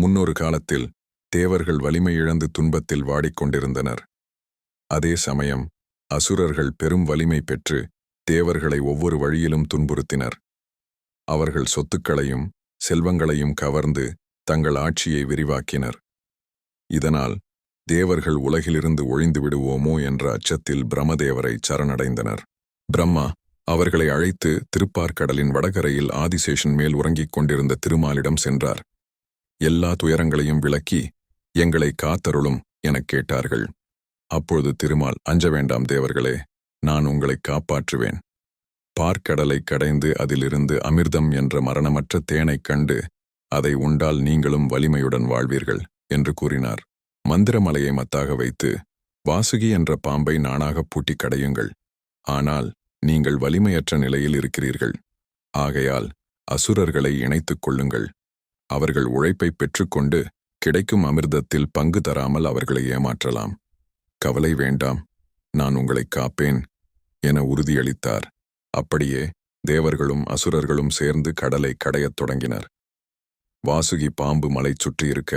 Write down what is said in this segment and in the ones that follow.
முன்னொரு காலத்தில் தேவர்கள் வலிமை இழந்து துன்பத்தில் வாடிக்கொண்டிருந்தனர். அதே சமயம் அசுரர்கள் பெரும் வலிமை பெற்று தேவர்களை ஒவ்வொரு வழியிலும் துன்புறுத்தினர். அவர்கள் சொத்துக்களையும் செல்வங்களையும் கவர்ந்து தங்கள் ஆட்சியை விரிவாக்கினர். இதனால் தேவர்கள் உலகிலிருந்து ஒழிந்து விடுவோமோ என்ற அச்சத்தில் பிரம்மதேவரை சரணடைந்தனர். பிரம்மா அவர்களை அழைத்து திருப்பார்கடலின் வடகரையில் ஆதிசேஷன் மேல் உறங்கிக் கொண்டிருந்த திருமாலிடம் சென்றார். எல்லா துயரங்களையும் விளக்கி எங்களை காத்தருளும் எனக் கேட்டார்கள். அப்பொழுது திருமால் அஞ்ச வேண்டாம் தேவர்களே நான் உங்களை காப்பாற்றுவேன். பார்க்கடலை கடைந்து அதிலிருந்து அமிர்தம் என்ற மரணமற்ற தேனைக் கண்டு அதை உண்டால் நீங்களும் வலிமையுடன் வாழ்வீர்கள் என்று கூறினார். மந்திரமலையை மத்தாக வைத்து வாசுகி என்ற பாம்பை நானாகப் பூட்டிக் கடையுங்கள். ஆனால் நீங்கள் வலிமையற்ற நிலையில் இருக்கிறீர்கள். ஆகையால் அசுரர்களை இணைத்துக் கொள்ளுங்கள். அவர்கள் உழைப்பை பெற்றுக்கொண்டு கிடைக்கும் அமிர்தத்தில் பங்கு தராமல் அவர்களை ஏமாற்றலாம். கவலை வேண்டாம் நான் உங்களை காப்பேன் என உறுதியளித்தார். அப்படியே தேவர்களும் அசுரர்களும் சேர்ந்து கடலை கடையத் தொடங்கினர். வாசுகி பாம்பு மலை சுற்றியிருக்க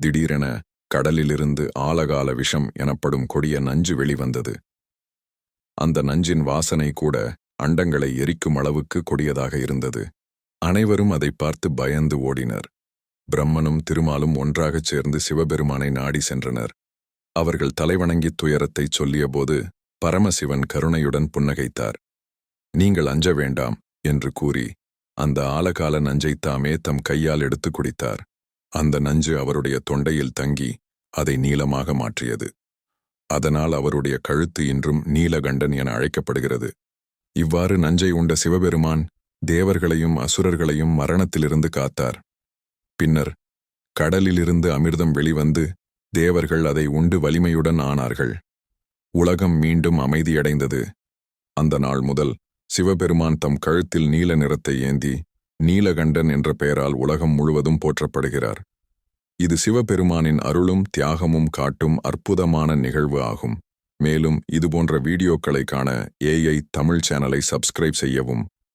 திடீரென கடலிலிருந்து ஆலகால விஷம் எனப்படும் கொடிய நஞ்சு வெளிவந்தது. அந்த நஞ்சின் வாசனை கூட அண்டங்களை எரிக்கும் அளவுக்கு கொடியதாக இருந்தது. அனைவரும் அதை பார்த்து பயந்து ஓடினர். பிரம்மனும் திருமாலும் ஒன்றாகச் சேர்ந்து சிவபெருமானை நாடி சென்றனர். அவர்கள் தலைவணங்கித் துயரத்தைச் சொல்லியபோது பரமசிவன் கருணையுடன் புன்னகைத்தார். நீங்கள் அஞ்ச வேண்டாம் என்று கூறி அந்த ஆலகால நஞ்சைத்தாமே தம் கையால் எடுத்து குடித்தார். அந்த நஞ்சு அவருடைய தொண்டையில் தங்கி அதை நீளமாக மாற்றியது. அதனால் அவருடைய கழுத்து இன்றும் நீலகண்டன் என அழைக்கப்படுகிறது. இவ்வாறு நஞ்சை உண்ட சிவபெருமான் தேவர்களையும் அசுரர்களையும் மரணத்திலிருந்து காத்தார். பின்னர் கடலிலிருந்து அமிர்தம் வெளிவந்து தேவர்கள் அதை உண்டு வலிமையுடன் ஆனார்கள். உலகம் மீண்டும் அமைதியடைந்தது. அந்த நாள் முதல் சிவபெருமான் தம் கழுத்தில் நீல நிறத்தை ஏந்தி நீலகண்டன் என்ற பெயரால் உலகம் முழுவதும் போற்றப்படுகிறார். இது சிவபெருமானின் அருளும் தியாகமும் காட்டும் அற்புதமான நிகழ்வு ஆகும். மேலும் இதுபோன்ற வீடியோக்களை காண ஏஐ தமிழ் சேனலை சப்ஸ்கிரைப் செய்யவும்.